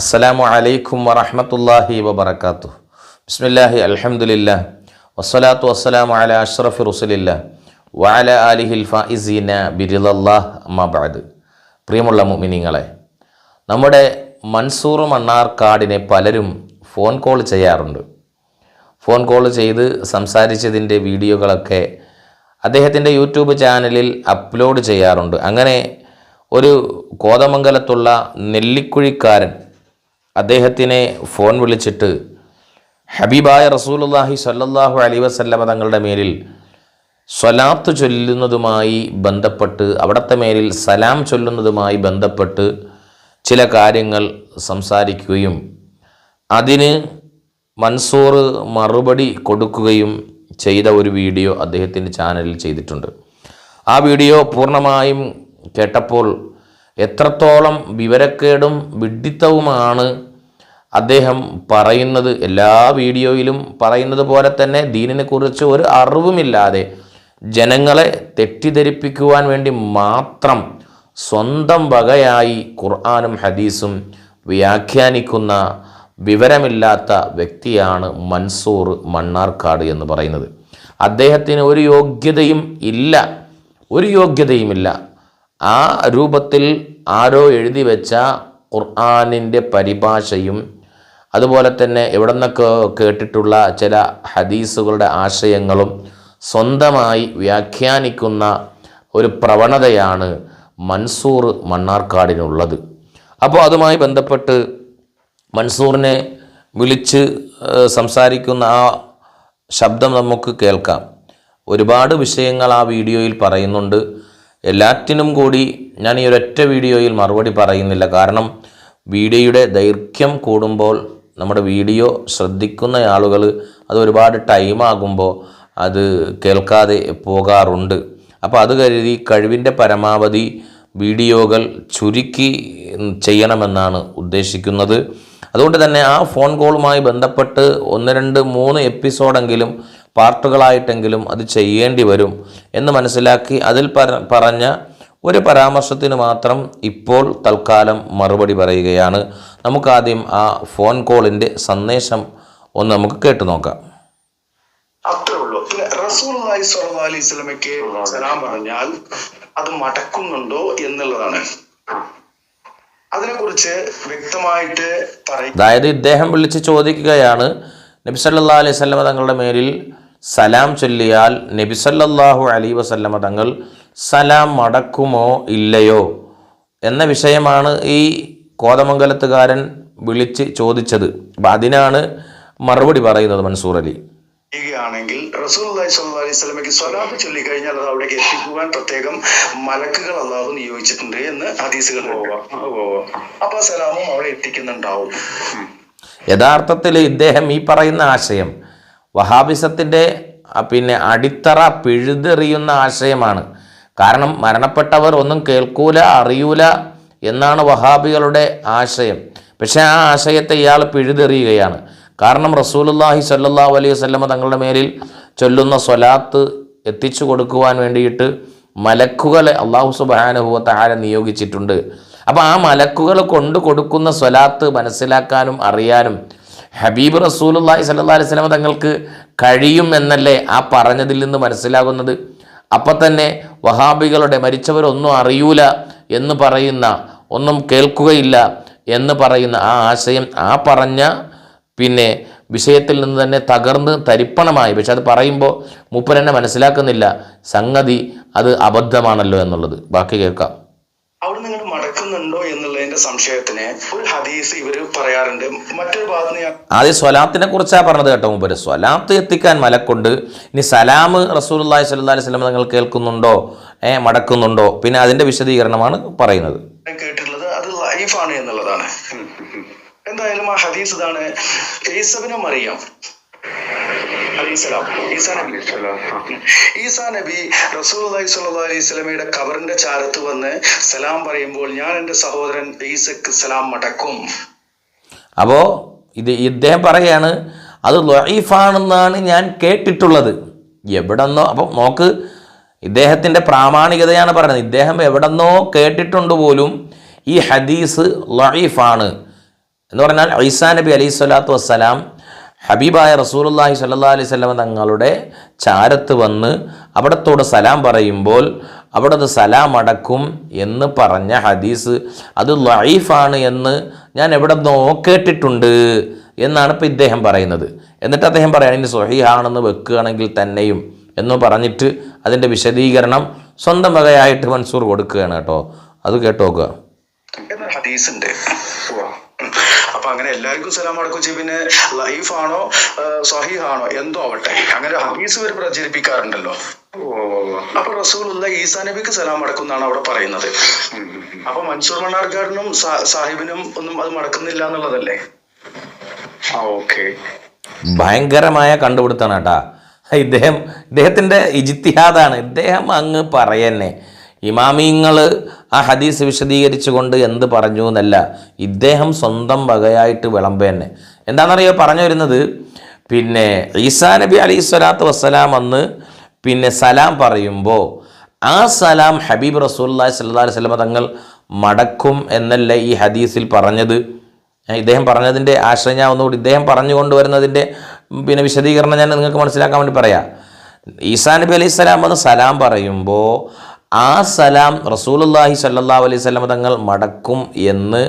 അസ്സലാമു അലൈക്കും വറഹമത്തല്ലാഹി വബർക്കാത്തു ബിസ്മില്ലാഹി അലഹമുല്ല വസ്സലാത്തു വസ്സലാമു അല അഷ്റഫി റുസലില്ല. വാല ആലിഹിൽ ഫായിസീന ബിരിലല്ലാഹ് അമ്മാബാദ് പ്രിയമുള്ള മുമിനിങ്ങളെ നമ്മുടെ മൻസൂർ മണ്ണാർക്കാടിനെ പലരും ഫോൺ കോൾ ചെയ്യാറുണ്ട്. ഫോൺ കോൾ ചെയ്ത് സംസാരിച്ചതിന്റെ വീഡിയോകളൊക്കെ അദ്ദേഹത്തിന്റെ യൂട്യൂബ് ചാനലിൽ അപ്ലോഡ് ചെയ്യാറുണ്ട്. അങ്ങനെ ഒരു കോതമംഗലത്തുള്ള നെല്ലിക്കുഴിക്കാരൻ അദ്ദേഹത്തിനെ ഫോൺ വിളിച്ചിട്ട് ഹബീബായ റസൂലുള്ളാഹി സല്ലാഹു അലൈഹി വസല്ലമ തങ്ങളുടെ മേലിൽ സ്വലാത്ത് ചൊല്ലുന്നതുമായി ബന്ധപ്പെട്ട് അവിടുത്തെ മേലിൽ സലാം ചൊല്ലുന്നതുമായി ബന്ധപ്പെട്ട് ചില കാര്യങ്ങൾ സംസാരിക്കുകയും അതിന് മൻസൂർ മറുപടി കൊടുക്കുകയും ചെയ്ത ഒരു വീഡിയോ അദ്ദേഹത്തിന്റെ ചാനലിൽ ചെയ്തിട്ടുണ്ട്. ആ വീഡിയോ പൂർണമായും കേട്ടപ്പോൾ എത്രത്തോളം വിവരക്കേടും വിഡ്ഢിത്തവുമാണ് അദ്ദേഹം പറയുന്നത്. എല്ലാ വീഡിയോയിലും പറയുന്നത് പോലെ തന്നെ ദീനിനെ കുറിച്ച് ഒരു അറിവുമില്ലാതെ ജനങ്ങളെ തെറ്റിദ്ധരിപ്പിക്കുവാൻ വേണ്ടി മാത്രം സ്വന്തം വകയായി ഖുർആാനും ഹദീസും വ്യാഖ്യാനിക്കുന്ന വിവരമില്ലാത്ത വ്യക്തിയാണ് മൻസൂർ മണ്ണാർക്കാട് എന്ന് പറയുന്നത്. അദ്ദേഹത്തിന് ഒരു യോഗ്യതയും ഇല്ല. ഒരു യോഗ്യതയുമില്ല. ആ രൂപത്തിൽ ആരോ എഴുതി വെച്ച ഖുർആാനിന്റെ പരിഭാഷയും അതുപോലെ തന്നെ എവിടെ നിന്നൊക്കെ കേട്ടിട്ടുള്ള ചില ഹദീസുകളുടെ ആശയങ്ങളും സ്വന്തമായി വ്യാഖ്യാനിക്കുന്ന ഒരു പ്രവണതയാണ് മൻസൂർ മണ്ണാർക്കാടിനുള്ളത്. അപ്പോൾ അതുമായി ബന്ധപ്പെട്ട് മൻസൂറിനെ വിളിച്ച് സംസാരിക്കുന്ന ആ ശബ്ദം നമുക്ക് കേൾക്കാം. ഒരുപാട് വിഷയങ്ങൾ ആ വീഡിയോയിൽ പറയുന്നുണ്ട്. എല്ലാറ്റിനും കൂടി ഞാൻ ഈ ഒരൊറ്റ വീഡിയോയിൽ മറുപടി പറയുന്നില്ല. കാരണം വീഡിയോയുടെ ദൈർഘ്യം കൂടുമ്പോൾ നമ്മുടെ വീഡിയോ ശ്രദ്ധിക്കുന്ന ആളുകൾ അത് ഒരുപാട് ടൈമാകുമ്പോൾ അത് കേൾക്കാതെ പോകാറുണ്ട്. അപ്പോൾ അത് കരുതി കഴിവിന്റെ പരമാവധി വീഡിയോകൾ ചുരുക്കി ചെയ്യണമെന്നാണ് ഉദ്ദേശിക്കുന്നത്. അതുകൊണ്ട് തന്നെ ആ ഫോൺ കോളുമായി ബന്ധപ്പെട്ട് ഒന്ന് രണ്ട് മൂന്ന് എപ്പിസോഡെങ്കിലും പാർട്ടുകളായിട്ടെങ്കിലും അത് ചെയ്യേണ്ടി വരും എന്ന് മനസ്സിലാക്കി അതിൽ പറഞ്ഞ ഒരു പരാമർശത്തിന് മാത്രം ഇപ്പോൾ തൽക്കാലം മറുപടി പറയുകയാണ്. നമുക്കാദ്യം ആ ഫോൺ കോളിന്റെ സന്ദേശം ഒന്ന് നമുക്ക് കേട്ടു നോക്കാം. അത്രേ ഉള്ളൂ റസൂൽ അലൈഹി സ്വലമയ്ക്ക് സലാം പറഞ്ഞാൽ അത് മടക്കുന്നുണ്ടോ എന്നുള്ളതാണ്. അതിനെക്കുറിച്ച് വ്യക്തമായിട്ട് പറയും അതായത് ഇദ്ദേഹം വിളിച്ച് ചോദിക്കുകയാണ്. നബി സല്ലല്ലാഹു അലൈഹി സ്വലമ തങ്ങളുടെ മേലിൽ സലാം ചൊല്ലിയാൽ നബി സല്ലല്ലാഹു അലൈഹി വസല്ലമ തങ്ങൾ സലാം മടക്കുമോ ഇല്ലയോ എന്ന വിഷയമാണ് ഈ കോതമംഗലത്തുകാരൻ വിളിച്ച് ചോദിച്ചത്. അപ്പം അതിനാണ് മറുപടി പറയുന്നത് മൻസൂർ അലി. ചെയ്യുകയാണെങ്കിൽ റസൂൽ സ്വല്ലല്ലാഹി അലൈഹി സ്വലമയ്ക്ക് സ്വലാത്ത് ചൊല്ലിക്കഴിഞ്ഞാൽ അത് അവിടേക്ക് എത്തിക്കുവാൻ പ്രത്യേകം മലക്കുകൾ അള്ളാഹു നിയോഗിച്ചിട്ടുണ്ട് എന്ന് ഹദീസുകൾ അപ്പൊ സലാമും അവിടെ എത്തിക്കുന്നുണ്ടാവും. യഥാർത്ഥത്തിൽ ഇദ്ദേഹം ഈ പറയുന്ന ആശയം വഹാബിസത്തിന്റെ പിന്നെ അടിത്തറ പിഴുതെറിയുന്ന ആശയമാണ്. കാരണം മരണപ്പെട്ടവർ ഒന്നും കേൾക്കൂല അറിയൂല എന്നാണ് വഹാബികളുടെ ആശയം. പക്ഷേ ആ ആശയത്തെ ഇയാൾ പിഴുതെറിയുകയാണ്. കാരണം റസൂലുള്ളാഹി സല്ലാ അലൈഹി വസല്ലമ തങ്ങളുടെ മേലിൽ ചൊല്ലുന്ന സ്വലാത്ത് എത്തിച്ചു കൊടുക്കുവാൻ വേണ്ടിയിട്ട് മലക്കുകളെ അള്ളാഹു സുബാനുഭവത്തെ ആരെ നിയോഗിച്ചിട്ടുണ്ട്. അപ്പോൾ ആ മലക്കുകൾ കൊണ്ടു കൊടുക്കുന്ന സ്വലാത്ത് മനസ്സിലാക്കാനും അറിയാനും ഹബീബ് റസൂലുള്ളാഹി സ്വല്ലല്ലാഹി അലൈഹി വസല്ലം തങ്ങൾക്ക് കഴിയും എന്നല്ലേ ആ പറഞ്ഞതിൽ നിന്ന് മനസ്സിലാകുന്നത്? അപ്പം തന്നെ വഹാബികളുടെ മരിച്ചവരൊന്നും അറിയൂല എന്ന് പറയുന്ന ഒന്നും കേൾക്കുകയില്ല എന്ന് പറയുന്ന ആ ആശയം ആ പറഞ്ഞ പിന്നെ വിഷയത്തിൽ നിന്ന് തന്നെ തകർന്ന് തരിപ്പണമായി. പക്ഷെ അത് പറയുമ്പോൾ മൂപ്പരെന്നെ മനസ്സിലാക്കുന്നില്ല. സംഗതി അത് അബദ്ധമാണല്ലോ എന്നുള്ളത്. ബാക്കി കേൾക്കാം. അവിടെ നിങ്ങൾ മടക്കുന്നുണ്ടോ എന്നുള്ളതിന്റെ സംശയത്തിന് ഒരു ഹദീസ് ഇവർ പറയാറുണ്ട്. മറ്റൊരു ഭാഗത്ത് ഞാൻ ആദ്യം സ്വലാത്തിനെ കുറിച്ചാണ് പറഞ്ഞത് കേട്ടോ മുമ്പ്. സ്വലാത്ത് എത്തിക്കാൻ മലക്കുണ്ട്. ഇനി സലാം റസൂലുള്ളാഹി സ്വല്ലല്ലാഹി അലൈഹി സ്വലം നിങ്ങൾ കേൾക്കുന്നുണ്ടോ? ഏ മടക്കുന്നുണ്ടോ? പിന്നെ അതിന്റെ വിശദീകരണമാണ് പറയുന്നത്. കേട്ടിട്ടുള്ളത് അത് ലൈഫാണ് എന്നുള്ളതാണ്. എന്തായാലും ആ ഹദീസ് ഇതാണ്. ഏസബിനെ മറിയാം. ഈസാ നബി. ഈസാ നബി റസൂലുള്ളാഹി സ്വല്ലല്ലാഹി അലൈഹി സ്വലമയുടെ കബറിന്റെ ചാരത്ത് വന്ന് സലാം പറയുമ്പോൾ ഞാൻ എന്റെ സഹോദരൻ ഈസക്ക് സലാം മടക്കും അപ്പോ ഇത് ഇദ്ദേഹം പറയാണ് അത് ലൈഫാണെന്നാണ് ഞാൻ കേട്ടിട്ടുള്ളത്. എവിടെന്നോ അപ്പം നോക്ക് ഇദ്ദേഹത്തിന്റെ പ്രാമാണികതയാണ് പറയുന്നത്. ഇദ്ദേഹം എവിടെന്നോ കേട്ടിട്ടുണ്ട് പോലും ഈ ഹദീസ് ലൈഫാണ് എന്ന് പറഞ്ഞാൽ ഐസാ നബി അലൈഹി സ്വലാത്തു വസ്സലാം ഹബീബായ റസൂലുള്ളാഹി സ്വല്ലല്ലാഹി അലൈഹി വസല്ലം തങ്ങളുടെ ചാരത്ത് വന്ന് അവിടത്തോട് സലാം പറയുമ്പോൾ അവിടത് സലാം അടക്കും എന്ന് പറഞ്ഞ ഹദീസ്. അത് ലൈഫാണ് എന്ന് ഞാൻ എവിടെ നോക്കേട്ടിട്ടുണ്ട് എന്നാണ് ഇപ്പോൾ ഇദ്ദേഹം പറയുന്നത്. എന്നിട്ട് അദ്ദേഹം പറയുകയാണെങ്കിൽ ഇനി സ്വഹീഹാണെന്ന് വെക്കുകയാണെങ്കിൽ തന്നെയും എന്ന് പറഞ്ഞിട്ട് അതിന്റെ വിശദീകരണം സ്വന്തം വകയായിട്ട് മൻസൂർ കൊടുക്കുകയാണ് കേട്ടോ. അത് കേട്ടോക്കുക ഹദീസ് അപ്പൊ അങ്ങനെ എല്ലാവർക്കും സലാം അടക്കുച്ചി ചെയ്യും പിന്നെ ലൈഫ് ആണോ സഹീഹ് ആണോ എന്തോ ആവട്ടെ. അങ്ങനെ ഹദീസ് വരെ പ്രചരിപ്പിക്കാറുണ്ടല്ലോ. അപ്പൊ റസൂലുള്ള ഈസാ നബിക്ക് സലാം അടക്കും എന്നാണ് അവിടെ പറയുന്നത്. അപ്പൊ മൻസൂർ മണ്ണാർക്കാടിനും സാ- സാഹിബിനും ഒന്നും അത് മടക്കുന്നില്ല എന്നുള്ളതല്ലേ? ഓക്കെ. ഭയങ്കരമായ കണ്ടുപിടുത്താണ് കേട്ടാ. ഇദ്ദേഹം ഇദ്ദേഹത്തിന്റെ ഇജിത്തിഹാദാണ് ഇദ്ദേഹം അങ്ങ് പറയന്നെ. ഇമാമിങ്ങൾ ആ ഹദീസ് വിശദീകരിച്ചുകൊണ്ട് എന്ത് പറഞ്ഞു എന്നല്ല ഇദ്ദേഹം സ്വന്തം വകയായിട്ട് വിളമ്പന്നെ. എന്താണെന്നറിയോ? പറഞ്ഞു വരുന്നത് പിന്നെ ഈസാ നബി അലി സ്വലാത്തു വസ്സലാം അന്ന് പിന്നെ സലാം പറയുമ്പോൾ ആ സലാം ഹബീബ് റസൂല്ലാ സല്ലാ സ്വലമ തങ്ങൾ മടക്കും എന്നല്ലേ ഈ ഹദീസിൽ പറഞ്ഞത്. ഇദ്ദേഹം പറഞ്ഞതിന്റെ ആശ്രയം ഞാൻ ഒന്നുകൂടി ഇദ്ദേഹം പറഞ്ഞു കൊണ്ടുവരുന്നതിന്റെ പിന്നെ വിശദീകരണം ഞാൻ നിങ്ങൾക്ക് മനസ്സിലാക്കാൻ വേണ്ടി പറയാം. ഈസാ നബി അലൈഹി സ്വലാം വന്ന് സലാം പറയുമ്പോൾ ആ സലാം റസൂലുല്ലാഹി സല്ലാ അലൈഹി സ്വലം തങ്ങൾ മടക്കും എന്ന്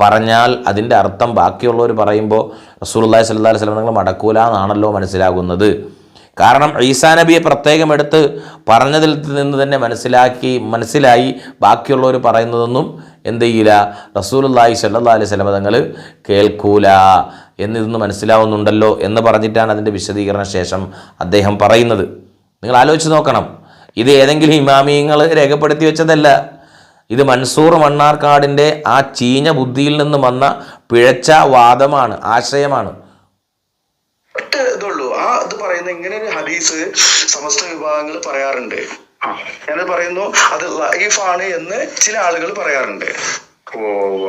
പറഞ്ഞാൽ അതിന്റെ അർത്ഥം ബാക്കിയുള്ളവർ പറയുമ്പോൾ റസൂലുല്ലാഹി സല്ലാ അലൈഹി സ്വലം തങ്ങൾ മടക്കൂല എന്നാണല്ലോ മനസ്സിലാകുന്നത്. കാരണം ഈസാ നബിയെ പ്രത്യേകം എടുത്ത് പറഞ്ഞതിൽ നിന്ന് തന്നെ മനസ്സിലാക്കി മനസ്സിലായി ബാക്കിയുള്ളവർ പറയുന്നതൊന്നും എന്ത് ചെയ്യില്ല. റസൂലുല്ലാഹി സല്ലാ അലൈഹി സ്വലം തങ്ങൾ കേൾക്കൂല എന്നിതൊന്ന് മനസ്സിലാവുന്നുണ്ടല്ലോ എന്ന് പറഞ്ഞിട്ടാണ് അതിന്റെ വിശദീകരണ ശേഷം അദ്ദേഹം പറയുന്നത്. നിങ്ങൾ ആലോചിച്ച് നോക്കണം. ഇത് ഏതെങ്കിലും ഇമാമിയങ്ങൾ രേഖപ്പെടുത്തി വെച്ചതല്ല. ഇത് മൻസൂർ മണ്ണാർക്കാടിന്റെ ആ ചീഞ്ഞ ബുദ്ധിയിൽ നിന്ന് വന്ന പിഴച്ച വാദമാണ് ആശയമാണ്. ഇതുള്ളൂ. ആ ഇത് പറയുന്ന ഇങ്ങനെ ഒരു ഹദീസ് സമസ്ത വിഭാഗങ്ങൾ പറയാറുണ്ട്. ഞാൻ പറയുന്നു അത് ലൈഫാണ് എന്ന് ചില ആളുകൾ പറയാറുണ്ട്. ഓ.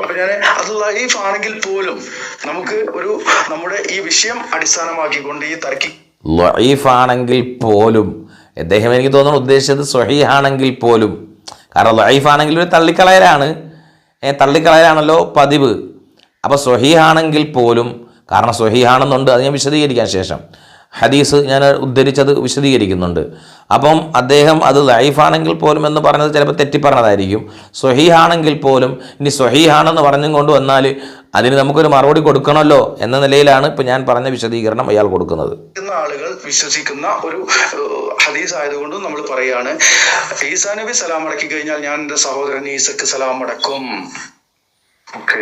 അപ്പൊ ഞാൻ അത് ലൈഫ് ആണെങ്കിൽ പോലും നമുക്ക് ഒരു നമ്മുടെ ഈ വിഷയം അടിസ്ഥാനമാക്കിക്കൊണ്ട് ഈ തർക്കി ലൈഫാണെങ്കിൽ പോലും അദ്ദേഹം എനിക്ക് തോന്നുന്നു ഉദ്ദേശിച്ചത് സ്വഹീഹാണെങ്കിൽ പോലും. കാരണം ലൈഫാണെങ്കിൽ ഒരു തള്ളിക്കളയലാണ്. ഏ, തള്ളിക്കളയലാണല്ലോ പതിവ്. അപ്പോൾ സ്വഹീഹാണെങ്കിൽ പോലും കാരണം സ്വഹീഹാണെന്നുണ്ട് അത് ഞാൻ വിശദീകരിക്കാൻ ശേഷം. ഹദീസ് ഞാൻ ഉദ്ധരിച്ചത് വിശദീകരിക്കുന്നുണ്ട്. അപ്പം അദ്ദേഹം അത് ലൈഫാണെങ്കിൽ പോലും എന്ന് പറഞ്ഞത് ചിലപ്പോൾ തെറ്റിപ്പറഞ്ഞതായിരിക്കും. സ്വഹീഹാണെങ്കിൽ പോലും ഇനി സ്വഹീഹാണെന്ന് പറഞ്ഞും കൊണ്ട് വന്നാൽ അതിന് നമുക്കൊരു മറുപടി കൊടുക്കണമല്ലോ എന്ന നിലയിലാണ് ഇപ്പം ഞാൻ പറഞ്ഞ വിശദീകരണം അയാൾ കൊടുക്കുന്നത്. ആളുകൾ വിശ്വസിക്കുന്ന ഒരു ഹദീസ് ആയതുകൊണ്ട് നമ്മൾ പറയാണ് ഈസാ നബി സലാം അടക്കി കഴിഞ്ഞാൽ ഞാൻ എന്റെ സഹോദരൻ ഈസക്ക് സലാം അടക്കും. ഓക്കെ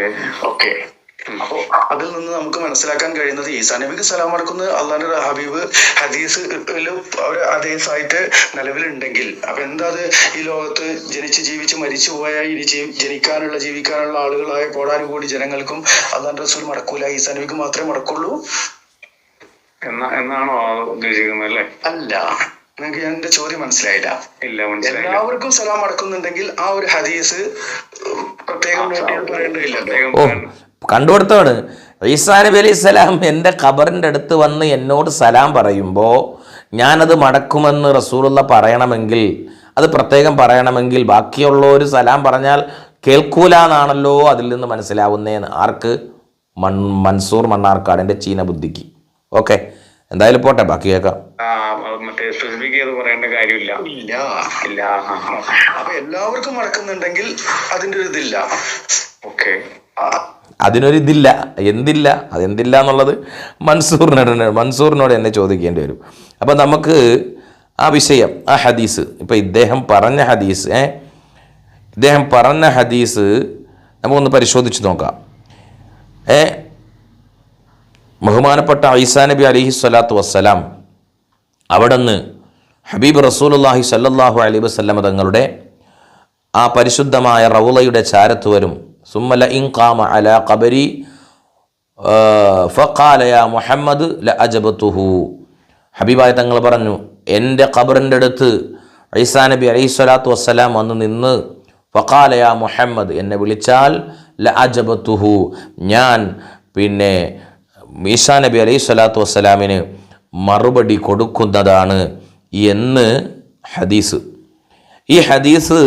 ഓക്കെ അപ്പോ അതിൽ നിന്ന് നമുക്ക് മനസ്സിലാക്കാൻ കഴിയുന്നത് ഈസാ നബിക്ക് സലാം അടക്കുന്നത് അള്ളാന്റെ ഹബീബ് ഹദീസ് അവർ ഹദീസായിട്ട് നിലവിലുണ്ടെങ്കിൽ. അപ്പൊ എന്താ അത്? ഈ ലോകത്ത് ജനിച്ച് ജീവിച്ച് മരിച്ചു പോയ ഇനി ജനിക്കാനുള്ള ജീവിക്കാനുള്ള ആളുകളായ കോടാനുകൂടി ജനങ്ങൾക്കും അള്ളാന്റെ റസൂൽ മടക്കൂല. ഈസാ നബിക്ക് മാത്രമേ മടക്കുള്ളൂ. എന്നാ എന്നാണോ ഉദ്ദേശിക്കുന്നത് അല്ലേ? അല്ല. നിങ്ങൾക്ക് ഞാൻ എന്റെ ചോദ്യം മനസ്സിലായില്ല. ഇല്ല എല്ലാവർക്കും സലാം അടക്കുന്നുണ്ടെങ്കിൽ ആ ഒരു ഹദീസ് പ്രത്യേകം ഓ കണ്ടുകൊടുത്താണ് ഈസാ നബി അലൈഹി സ്വലാം എന്റെ ഖബറിന്റെ അടുത്ത് വന്ന് എന്നോട് സലാം പറയുമ്പോൾ ഞാനത് മടക്കുമെന്ന് റസൂലുള്ള പറയണമെങ്കിൽ അത് പ്രത്യേകം പറയണമെങ്കിൽ ബാക്കിയുള്ളവർ സലാം പറഞ്ഞാൽ കേൾക്കൂല എന്നാണല്ലോ അതിൽ നിന്ന് മനസ്സിലാവുന്നേന്ന്. ആർക്ക്? മൺ മൻസൂർ മണ്ണാർക്കാടിന്റെ ചീന ബുദ്ധിക്ക്. എന്തായാലും പോട്ടെ ബാക്കി കേൾക്കാം. മറ്റേ സ്പെസിഫിക് ചെയ്ത് പറയേണ്ട കാര്യമില്ല. ഇല്ല. ഇല്ല. അപ്പൊ എല്ലാവർക്കും മറക്കുന്നുണ്ടെങ്കിൽ അതിന്റെ ഒരു ഇതില്ല. ഓക്കെ. അതിനൊരു ഇതില്ല. എന്തില്ല? അതെന്തില്ല എന്നുള്ളത് മൻസൂറിനോട് മൻസൂറിനോട് എന്നെ ചോദിക്കേണ്ടി വരും. അപ്പം നമുക്ക് ആ വിഷയം ആ ഹദീസ് ഇപ്പോൾ ഇദ്ദേഹം പറഞ്ഞ ഹദീസ് ഏ? ഇദ്ദേഹം പറഞ്ഞ ഹദീസ് നമുക്കൊന്ന് പരിശോധിച്ച് നോക്കാം. ഏ? ബഹുമാനപ്പെട്ട ഐസാ നബി അലിഹി സ്വലാത്തു വസ്സലാം അവിടെ നിന്ന് ഹബീബ് റസൂലുള്ളാഹി സല്ലാഹു അലൈഹി വസ്ലമ തങ്ങളുടെ ആ പരിശുദ്ധമായ റൗളയുടെ ചാരത്ത് വരും. സുമല ഇൻ ഖാമ അല കബരി മുഹമ്മദ് ല അജബത്തുഹു ഹബീബായ തങ്ങൾ പറഞ്ഞു എന്റെ ഖബറിന്റെ അടുത്ത് ഐസാ നബി അലൈഹി സ്വലാത്തു വസ്സലാം വന്ന് നിന്ന് ഫഖാല യാ മുഹമ്മദ് എന്നെ വിളിച്ചാൽ ല അജബത്തുഹു ഞാൻ പിന്നെ ഈസാ നബി അലൈഹി സ്വലാത്തു വസ്സലാമിന് മറുപടി കൊടുക്കുന്നതാണ് എന്ന് ഹദീസ്. ഈ ഹദീസ്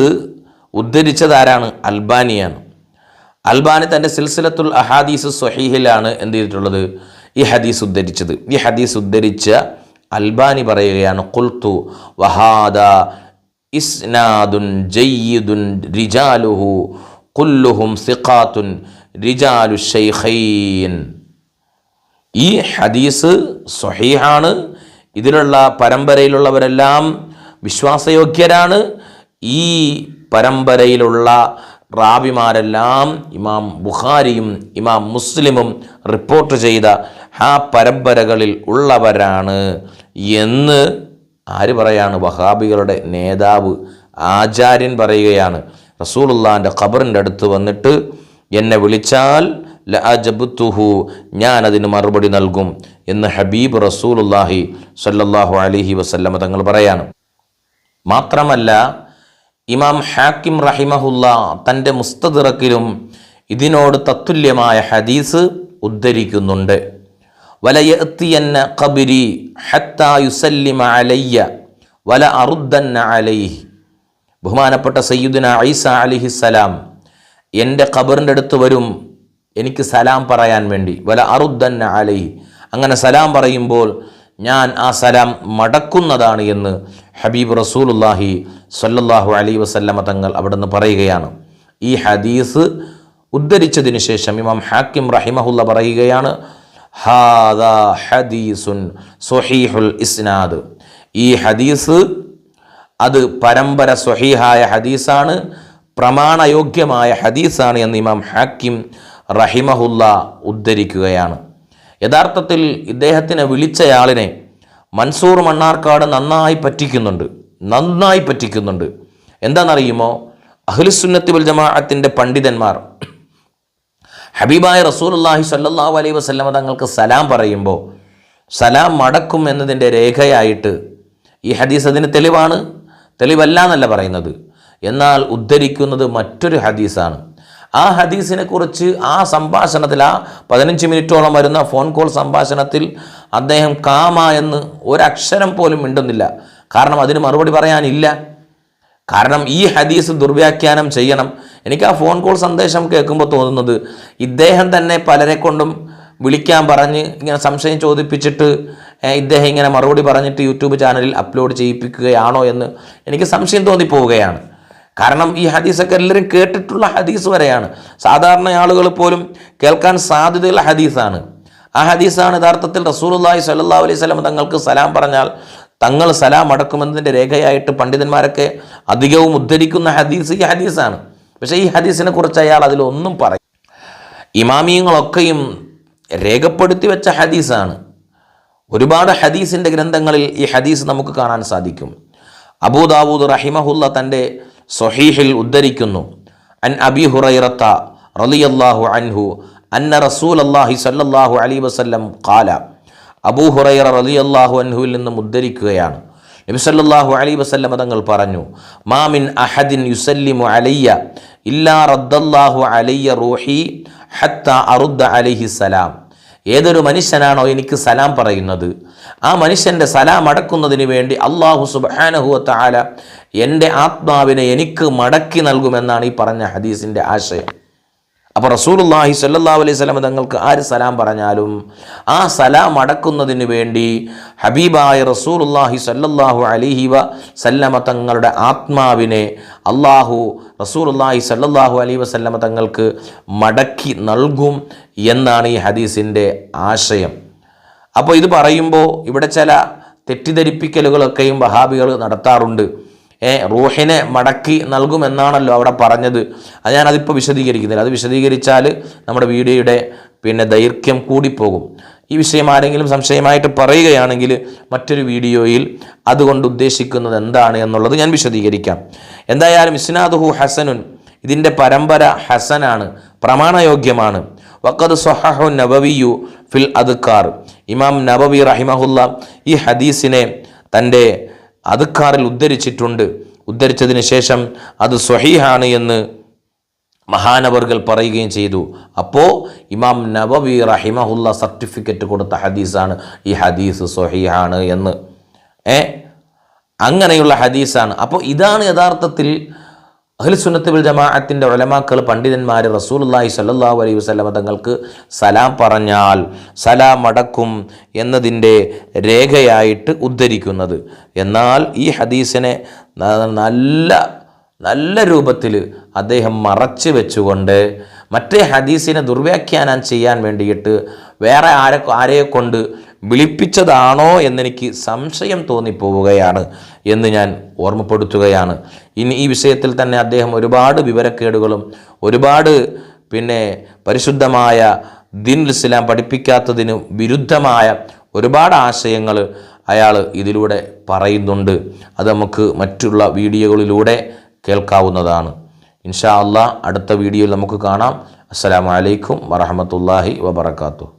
ഉദ്ധരിച്ചത് ആരാണ്? അൽബാനിയാണ്. അൽബാനി തന്റെ സിൽസിലത്തുൽ അഹാദീസ് സ്വഹീഹിലാണ് എന്ത് ചെയ്തിട്ടുള്ളത്? ഈ ഹദീസ് ഉദ്ധരിച്ചത്. ഈ ഹദീസ് ഉദ്ധരിച്ച അൽബാനി പറയുകയാണ് കുൽത്തു വഹാദ ഇസ്നാദുൻ ജയ്യിദുൻ റിജാലുഹു കുല്ലുഹും സിഖാത്തുൻ റിജാലു ഷൈഖൈൻ ഈ ഹദീസ് സൊഹീഹാണ് ഇതിലുള്ള പരമ്പരയിലുള്ളവരെല്ലാം വിശ്വാസയോഗ്യരാണ്. ഈ പരമ്പരയിലുള്ള റാബിമാരെല്ലാം ഇമാം ബുഖാരിയും ഇമാം മുസ്ലിമും റിപ്പോർട്ട് ചെയ്ത ആ പരമ്പരകളിൽ ഉള്ളവരാണ് എന്ന് ആര് പറയാണ്? വഹാബികളുടെ നേതാവ് ആചാര്യൻ പറയുകയാണ്. റസൂലുള്ളാന്റെ ഖബറിന്റെ അടുത്ത് വന്നിട്ട് എന്നെ വിളിച്ചാൽ ലഅജബ്തുഹു ഞാൻ അതിന് മറുപടി നൽകും എന്ന് ഹബീബ് റസൂലുല്ലാഹി സല്ലല്ലാഹു അലൈഹി വസല്ലമ തങ്ങൾ പറയാണ്. മാത്രമല്ല ഇമാം ഹാക്കിം റഹിമഹുല്ല തന്റെ മുസ്തദിറക്കിലും ഇതിനോട് തത്തുല്യമായ ഹദീസ് ഉദ്ധരിക്കുന്നുണ്ട്. വലയത്തിയന്ന ഹത്താ യുസല്ലിമ അലയ്യ വല അറുദ്ദന്ന അലൈഹി. ബഹുമാനപ്പെട്ട സയ്യിദുന ഐസ അലിഹിസ്സലാം എന്റെ ഖബറിന്റെ അടുത്ത് വരും എനിക്ക് സലാം പറയാൻ വേണ്ടി. വല അറുദ്ദന്ന അലൈ അങ്ങനെ സലാം പറയുമ്പോൾ ഞാൻ ആ സലാം മടക്കുന്നതാണ് എന്ന് ഹബീബ് റസൂലുല്ലാഹി സല്ലാഹു അലൈ വസല്ലമ തങ്ങൾ അവിടുന്ന് പറയുകയാണ്. ഈ ഹദീസ് ഉദ്ധരിച്ചതിന് ശേഷം ഇമാം ഹാക്കിം റഹിമഹുല്ല പറയുകയാണ് ഹാദാ ഹദീസുൻ സ്വഹീഹുൽ ഇസ്നാദ്. ഈ ഹദീസ് അത് പരമ്പര സ്വഹീഹായ ഹദീസാണ് പ്രമാണയോഗ്യമായ ഹദീസാണ് എന്ന് ഇമാം ഹാക്കിം റഹിമഹുല്ല ഉദ്ധരിക്കുകയാണ്. യഥാർത്ഥത്തിൽ ഇദ്ദേഹത്തിനെ വിളിച്ചയാളിനെ മൻസൂർ മണ്ണാർക്കാട് നന്നായി പറ്റിക്കുന്നുണ്ട്. നന്നായി പറ്റിക്കുന്നുണ്ട്. എന്താണെന്നറിയുമോ? അഹ്ലുസുന്നത്തി വൽ ജമാഅത്തിന്റെ പണ്ഡിതന്മാർ ഹബീബായ റസൂലുള്ളാഹി സല്ലാഹു അലൈഹി വസല്ലമ തങ്ങൾക്ക് സലാം പറയുമ്പോൾ സലാം മടക്കും എന്നതിന്റെ രേഖയായിട്ട് ഈ ഹദീസ് അതിന് തെളിവാണ്. തെളിവല്ല എന്നല്ല പറയുന്നത്. എന്നാൽ ഉദ്ധരിക്കുന്നത് മറ്റൊരു ഹദീസാണ്. ആ ഹദീസിനെ കുറിച്ച് ആ സംഭാഷണത്തിൽ ആ പതിനഞ്ച് മിനിറ്റോളം വരുന്ന ഫോൺ കോൾ സംഭാഷണത്തിൽ അദ്ദേഹം കാമ എന്ന് ഒരക്ഷരം പോലും മിണ്ടുന്നില്ല. കാരണം അതിന് മറുപടി പറയാനില്ല. കാരണം ഈ ഹദീസ് ദുർവ്യാഖ്യാനം ചെയ്യണം. എനിക്ക് ആ ഫോൺ കോൾ സന്ദേശം കേൾക്കുമ്പോൾ തോന്നുന്നത് ഇദ്ദേഹം തന്നെ പലരെ കൊണ്ടും വിളിക്കാൻ പറഞ്ഞ് ഇങ്ങനെ സംശയം ചോദിപ്പിച്ചിട്ട് ഇദ്ദേഹം ഇങ്ങനെ മറുപടി പറഞ്ഞിട്ട് യൂട്യൂബ് ചാനലിൽ അപ്ലോഡ് ചെയ്യിപ്പിക്കുകയാണോ എന്ന് എനിക്ക് സംശയം തോന്നിപ്പോവുകയാണ്. കാരണം ഈ ഹദീസൊക്കെ എല്ലാവരും കേട്ടിട്ടുള്ള ഹദീസ് വരെയാണ്. സാധാരണ ആളുകൾ പോലും കേൾക്കാൻ സാധ്യതയുള്ള ഹദീസാണ്. ആ ഹദീസാണ് യഥാർത്ഥത്തിൽ റസൂലുള്ളാഹി സല്ലാ അലൈഹി സ്വലം തങ്ങൾക്ക് സലാം പറഞ്ഞാൽ തങ്ങൾ സലാം അടക്കുമെന്നതിന്റെ രേഖയായിട്ട് പണ്ഡിതന്മാരൊക്കെ അധികവും ഉദ്ധരിക്കുന്ന ഹദീസ് ഈ ഹദീസാണ്. പക്ഷേ ഈ ഹദീസിനെ കുറിച്ച് അയാൾ അതിലൊന്നും പറയും ഇമാമിയങ്ങളൊക്കെയും രേഖപ്പെടുത്തി വെച്ച ഹദീസാണ്. ഒരുപാട് ഹദീസിന്റെ ഗ്രന്ഥങ്ങളിൽ ഈ ഹദീസ് നമുക്ക് കാണാൻ സാധിക്കും. അബൂദാവൂദ് റഹിമഹുല്ല തന്റെ സ്വഹീഹിൽ ഉദ്ധരിക്കുന്നു. അൻ അബി ഹുറൈറത്ത റളിയല്ലാഹു അൻഹു അന്ന റസൂൽ അള്ളാഹി സല്ലല്ലാഹു അലി വസല്ലം കാല അബൂ ഹുറൈറ റളിയല്ലാഹു അൻഹുവിൽ നിന്നും ഉദ്ധരിക്കുകയാണ്. നബി സല്ലല്ലാഹു അലൈഹി വസല്ലം തങ്ങൾ പറഞ്ഞു മാമിൻ അഹദിൻ യുസല്ലിമു അലയ്യ ഇല്ലാ റദ്ദല്ലാഹു അലയ്യ റൂഹി ഹത്ത അറുദ്ദ അലൈഹി സലാം. ഏതൊരു മനുഷ്യനാണോ എനിക്ക് സലാം പറയുന്നത്? ആ മനുഷ്യന്റെ സലാം അടക്കുന്നതിന് വേണ്ടി അള്ളാഹു സുബാനഹുവത്ത ആല എന്റെ ആത്മാവിനെ എനിക്ക് മടക്കി നൽകുമെന്നാണ് ഈ പറഞ്ഞ ഹദീസിന്റെ ആശയം. അപ്പോൾ റസൂലുള്ളാഹി സല്ലാ അലൈഹി വസല്ലം തങ്ങൾക്ക് ആര് സലാം പറഞ്ഞാലും ആ സലാം അടക്കുന്നതിന് വേണ്ടി ഹബീബായ റസൂലുള്ളാഹി സ്വല്ലല്ലാഹു അലൈഹി വ സല്ലമ തങ്ങളുടെ ആത്മാവിനെ അള്ളാഹു റസൂലുള്ളാഹി സല്ലാഹു അലൈഹി വസല്ലമ തങ്ങൾക്ക് മടക്കി നൽകും എന്നാണ് ഈ ഹദീസിന്റെ ആശയം. അപ്പോൾ ഇത് പറയുമ്പോൾ ഇവിടെ ചില തെറ്റിദ്ധരിപ്പിക്കലുകളൊക്കെയും വഹാബികൾ നടത്താറുണ്ട്. റൂഹിനെ മടക്കി നൽകുമെന്നാണല്ലോ അവിടെ പറഞ്ഞത്. അത് ഞാനതിപ്പോൾ വിശദീകരിക്കുന്നില്ല. അത് വിശദീകരിച്ചാൽ നമ്മുടെ വീഡിയോയുടെ പിന്നെ ദൈർഘ്യം കൂടിപ്പോകും. ഈ വിഷയം ആരെങ്കിലും സംശയമായിട്ട് പറയുകയാണെങ്കിൽ മറ്റൊരു വീഡിയോയിൽ അതുകൊണ്ട് ഉദ്ദേശിക്കുന്നത് എന്താണ് എന്നുള്ളത് ഞാൻ വിശദീകരിക്കാം. എന്തായാലും ഇസ്നാദുഹു ഹസനുൻ ഇതിന്റെ പരമ്പര ഹസനാണ് പ്രമാണയോഗ്യമാണ്. വക്കത് സൊഹു നബവിയു ഫിൽ അദ്ക്കാർ ഇമാം നബവി റഹിമഹുല്ല ഈ ഹദീസിനെ തന്റെ അദ്ക്കാറിൽ ഉദ്ധരിച്ചിട്ടുണ്ട്. ഉദ്ധരിച്ചതിന് ശേഷം അത് സ്വഹീഹാണ് എന്ന് മഹാനവർകൾ പറയുകയും ചെയ്തു. അപ്പോൾ ഇമാം നബവി റഹിമഹുല്ല സർട്ടിഫിക്കറ്റ് കൊടുത്ത ഹദീസാണ് ഈ ഹദീസ് സ്വഹീഹാണ് എന്ന്. ഏ? അങ്ങനെയുള്ള ഹദീസാണ്. അപ്പോൾ ഇതാണ് യഥാർത്ഥത്തിൽ അഖിൽസുന്നത്ത് വിൽ ജമാഅത്തിന്റെ ഉലമാക്കൾ പണ്ഡിതന്മാർ റസൂലുള്ളാഹി സ്വല്ലല്ലാഹു അലൈഹി വസ്ലമ തങ്ങൾക്ക് സലാം പറഞ്ഞാൽ സലാം അടക്കും എന്നതിന്റെ രേഖയായിട്ട് ഉദ്ധരിക്കുന്നത്. എന്നാൽ ഈ ഹദീസിനെ നല്ല നല്ല രൂപത്തിൽ അദ്ദേഹം മറച്ചു വെച്ചുകൊണ്ട് മറ്റേ ഹദീസിനെ ദുർവ്യാഖ്യാനം ചെയ്യാൻ വേണ്ടിയിട്ട് വേറെ ആരെ ആരെയെ കൊണ്ട് വിളിപ്പിച്ചതാണോ എന്നെനിക്ക് സംശയം തോന്നിപ്പോവുകയാണ് എന്ന് ഞാൻ ഓർമ്മപ്പെടുത്തുകയാണ്. ഇനി ഈ വിഷയത്തിൽ തന്നെ അദ്ദേഹം ഒരുപാട് വിവരക്കേടുകളും ഒരുപാട് പിന്നെ പരിശുദ്ധമായ ദിൻ ഇസ്ലാം പഠിപ്പിക്കാത്തതിന് വിരുദ്ധമായ ഒരുപാട് ആശയങ്ങൾ അയാൾ ഇതിലൂടെ പറയുന്നുണ്ട്. അത് നമുക്ക് മറ്റുള്ള വീഡിയോകളിലൂടെ കേൾക്കാവുന്നതാണ്. ഇൻഷാ അള്ളാ അടുത്ത വീഡിയോയിൽ നമുക്ക് കാണാം. അസ്സാം വലൈക്കും വറഹമത്തല്ലാഹി വബർക്കാത്തു